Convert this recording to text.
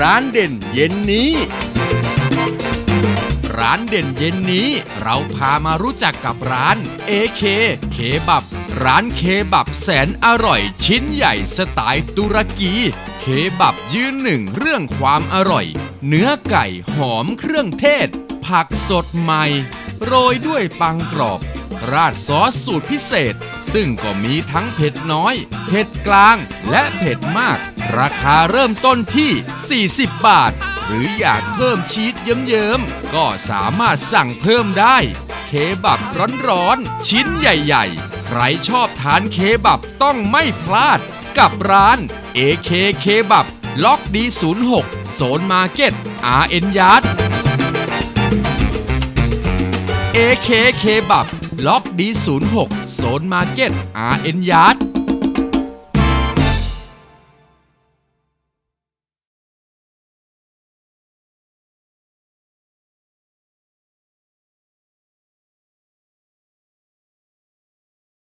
ร้านเด่นเย็นนี้ ร้านเด่นเย็นนี้ เราพามารู้จักกับร้าน AK เคบับ ร้านเคบับแสนอร่อยชิ้นใหญ่สไตล์ตุรกี เคบับยืนหนึ่งเรื่องความอร่อย เนื้อไก่หอมเครื่องเทศ ผักสดใหม่ โรยด้วยปังกรอบ ราดซอสสูตรพิเศษ ซึ่งก็มีทั้งเผ็ดน้อย เผ็ดกลางและเผ็ดมาก ราคาเริ่มต้นที่ 40 บาท หรืออยากเพิ่มชีสเยิ้มๆ ก็สามารถสั่งเพิ่มได้ เคบับร้อนๆ ชิ้นใหญ่ๆ ใครชอบทานเคบับต้องไม่พลาด กับร้าน AK เคบับล็อกดี06โซนมาร์เก็ต RN ยาร์ด AK เคบับล็อกดี06โซนมาร์เก็ต RN ยาร์ด